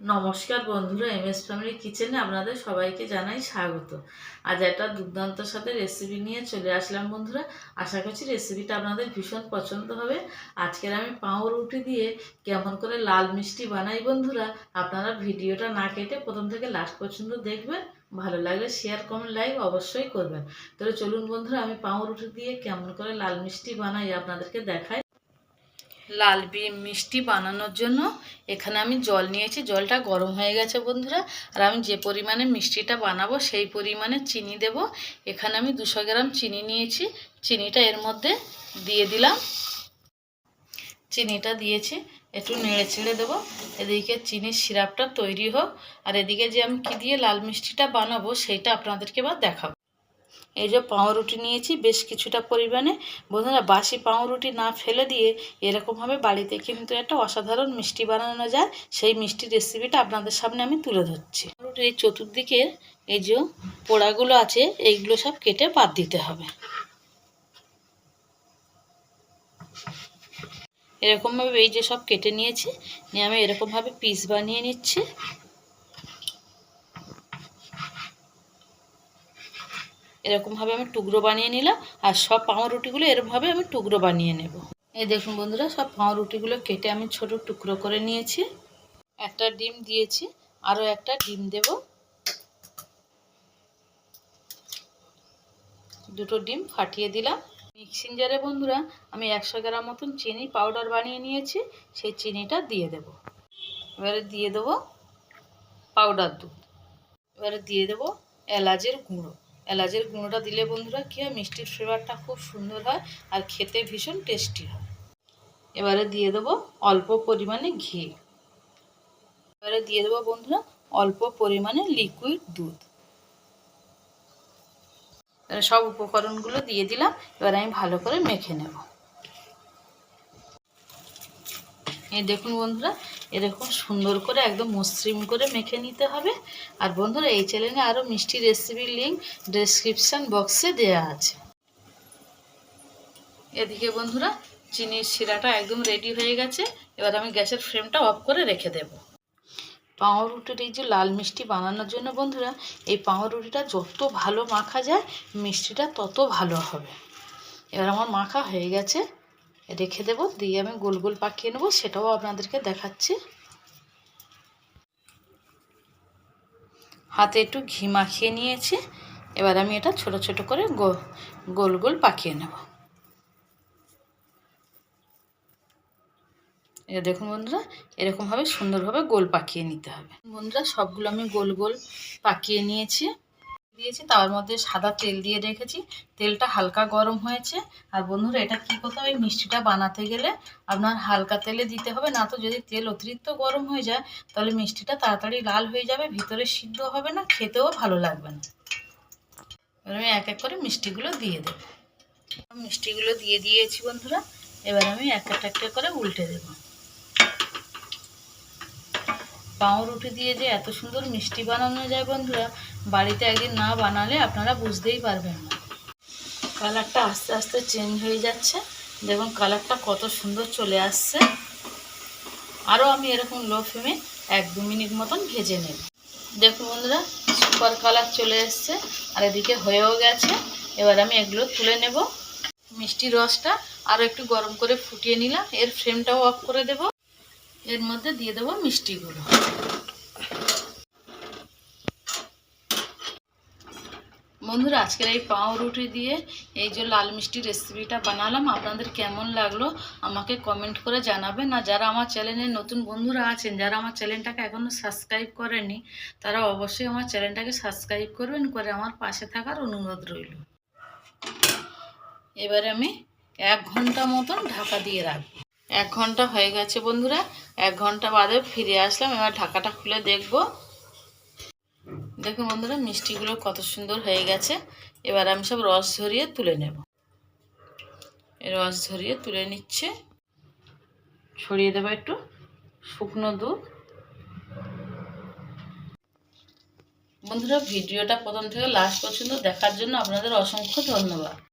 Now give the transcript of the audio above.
নমস্কার বন্ধুরা M S family কিচেনে আপনাদের সবাইকে জানাই স্বাগত। আজ একটা দুর্দান্ত সাথে রেসিপি নিয়ে চলে আসলাম বন্ধুরা। আশা করছি রেসিপিটা আপনাদের ভীষণ পছন্দ হবে। আজকের আমি পাউরুটি দিয়ে কেমন করে লাল মিষ্টি বানাই বন্ধুরা, আপনারা ভিডিওটা না কেটে প্রথম থেকে লাস্ট পর্যন্ত দেখবেন। ভালো লাগলে শেয়ার কমেন্ট লাইক অবশ্যই করবেন। তাহলে চলুন বন্ধুরা, আমি পাউরুটি দিয়ে কেমন করে লাল মিষ্টি বানাই আপনাদেরকে দেখাই। লাল মিষ্টি বানানোর জন্য এখানে আমি জল নিয়েছি। জলটা গরম হয়ে গেছে বন্ধুরা। আর আমি যে পরিমাণে মিষ্টিটা বানাবো সেই পরিমাণে চিনি দেব। এখানে আমি দুশো গ্রাম চিনি নিয়েছি। চিনিটা এর মধ্যে দিয়ে দিলাম। চিনিটা দিয়েছি। একটু নেড়ে ছেড়ে দেবো। এদিকে চিনির সিরাপটা তৈরি হোক। আর এদিকে যে আমি কী দিয়ে লাল মিষ্টিটা বানাবো সেইটা আপনাদেরকে এবার দেখাবো। এই যে পাউরুটি নিয়েছি, বেশ কিছুটা পরিমাণে। বন্ধুরা, বাসি পাউরুটি না ফেলে দিয়ে এরকমভাবে বাড়িতে কিন্তু একটা অসাধারণ মিষ্টি বানানো যায়। সেই মিষ্টির রেসিপিটা আপনাদের সামনে আমি তুলে ধরছি। পাউরুটির এই চতুর্দিকের এই যে পোড়াগুলো আছে, এইগুলো সব কেটে বাদ দিতে হবে। এরকমভাবে এই যে সব কেটে নিয়েছি, নিয়ে আমি এরকমভাবে পিস বানিয়ে নিচ্ছি। এরকমভাবে আমি টুকরো বানিয়ে নিলাম আর সব পাউরুটিগুলো এরকমভাবে আমি টুকরো বানিয়ে নেব। এই দেখুন বন্ধুরা, সব পাউরুটিগুলো কেটে আমি ছোট টুকরো করে নিয়েছি। একটা ডিম দিয়েছি, আরও একটা ডিম দেব। দুটো ডিম ফাটিয়ে দিলাম। মিক্সিং জারে বন্ধুরা, আমি একশো গ্রাম মতন চিনি পাউডার বানিয়ে নিয়েছি, সেই চিনিটা দিয়ে দেব। এবারে দিয়ে দেবো পাউডার দুধ। এবারে দিয়ে দেবো এলাচের গুঁড়ো। এলাচের গুঁড়োটা দিলে বন্ধুরা কী হয়? মিষ্টির ফ্লেভারটা খুব সুন্দর হয় আর খেতে ভীষণ টেস্টি হয়। এবারে দিয়ে দেবো অল্প পরিমাণে ঘি। এবারে দিয়ে দেবো বন্ধুরা অল্প পরিমাণে লিকুইড দুধ। সব উপকরণগুলো দিয়ে দিলাম। এবার আমি ভালো করে মেখে নেব। এই দেখুন বন্ধুরা, এরকম সুন্দর করে একদম মসৃণ করে মেখে নিতে হবে। আর বন্ধুরা, এই চ্যানেলে আরও মিষ্টি রেসিপির লিঙ্ক ডেসক্রিপশান বক্সে দেওয়া আছে। এদিকে বন্ধুরা, চিনির শিরাটা একদম রেডি হয়ে গেছে। এবার আমি গ্যাসের ফ্লেমটা অফ করে রেখে দেব। পাউরুটির এই যে লাল মিষ্টি বানানোর জন্য বন্ধুরা, এই পাউরুটিটা যত ভালো মাখা যায়, মিষ্টিটা তত ভালো হবে। এবার আমার মাখা হয়ে গেছে। রেখে দেব, দিয়ে আমি গোল গোল পাকিয়ে নেব, সেটাও আপনাদেরকে দেখাচ্ছি। হাতে একটু ঘি মাখিয়ে নিয়েছি, এবার আমি এটা ছোট ছোট করে গোল গোল পাকিয়ে নেব। এটা দেখুন বন্ধুরা, এরকমভাবে সুন্দরভাবে গোল পাকিয়ে নিতে হবে। বন্ধুরা, সবগুলো আমি গোল গোল পাকিয়ে নিয়েছি। দিয়েছি, তার মধ্যে সাদা তেল দিয়ে রেখেছি। তেলটা হালকা গরম হয়েছে। আর বন্ধুরা, এটা কী করতে হবে? মিষ্টিটা বানাতে গেলে আপনার হালকা তেলে দিতে হবে। না তো যদি তেল অতিরিক্ত গরম হয়ে যায়, তাহলে মিষ্টিটা তাড়াতাড়ি লাল হয়ে যাবে, ভিতরে সিদ্ধ হবে না, খেতেও ভালো লাগবে না। এবার আমি এক এক করে মিষ্টিগুলো দিয়ে দেবো। মিষ্টিগুলো দিয়ে দিয়েছি বন্ধুরা, এবার আমি এক একটা করে উল্টে দেবো। পাউরুটি দিয়ে যে এত সুন্দর মিষ্টি বানানো যায় বন্ধুরা, বাড়িতে একদিন না বানালে আপনারা বুঝতেই পারবেন না। কালারটা আস্তে আস্তে চেঞ্জ হয়ে যাচ্ছে। দেখুন কালারটা কত সুন্দর চলে আসছে। আরও আমি এরকম লো ফ্লেমে এক দু মিনিট মতন ভেজে নেব। দেখুন বন্ধুরা সুপার কালার চলে এসছে। আর এদিকে হয়েও গেছে। এবার আমি এগুলো তুলে নেব। মিষ্টি রসটা আরও একটু গরম করে ফুটিয়ে নিলাম। এর ফ্লেমটাও অফ করে দেব। এর মধ্যে দিয়ে দেবো মিষ্টিগুলো। বন্ধুরা, আজকের এই পাউরুটি দিয়ে এই যে লাল মিষ্টি রেসিপিটা বানালাম। আপনাদের কেমন লাগল আমাকে কমেন্ট করে জানাবেন। আর যারা আমার চ্যানেলে নতুন বন্ধুরা আছেন, যারা আমার চ্যানেলটাকে এখনও সাবস্ক্রাইব করেনি তারা অবশ্যই আমার চ্যানেলটাকে সাবস্ক্রাইব করবেন, করে আমার পাশে থাকার অনুরোধ রইল। এবারে আমি এক ঘণ্টা মতন ঢাকা দিয়ে রাখব। এক ঘণ্টা হয়ে গেছে বন্ধুরা, এক ঘণ্টা বাদে ফিরে আসলাম। এবার ঢাকাটা খুলে দেখব। দেখুন বন্ধুরা, মিষ্টিগুলো কত সুন্দর হয়ে গেছে। এবার আমি সব রস ঝরিয়ে তুলে নেব। রস ঝরিয়ে তুলে নিচ্ছে। ছড়িয়ে দেবো একটু, শুকনো দুধ। বন্ধুরা, ভিডিওটা প্রথম থেকে লাস্ট পর্যন্ত দেখার জন্য আপনাদের অসংখ্য ধন্যবাদ।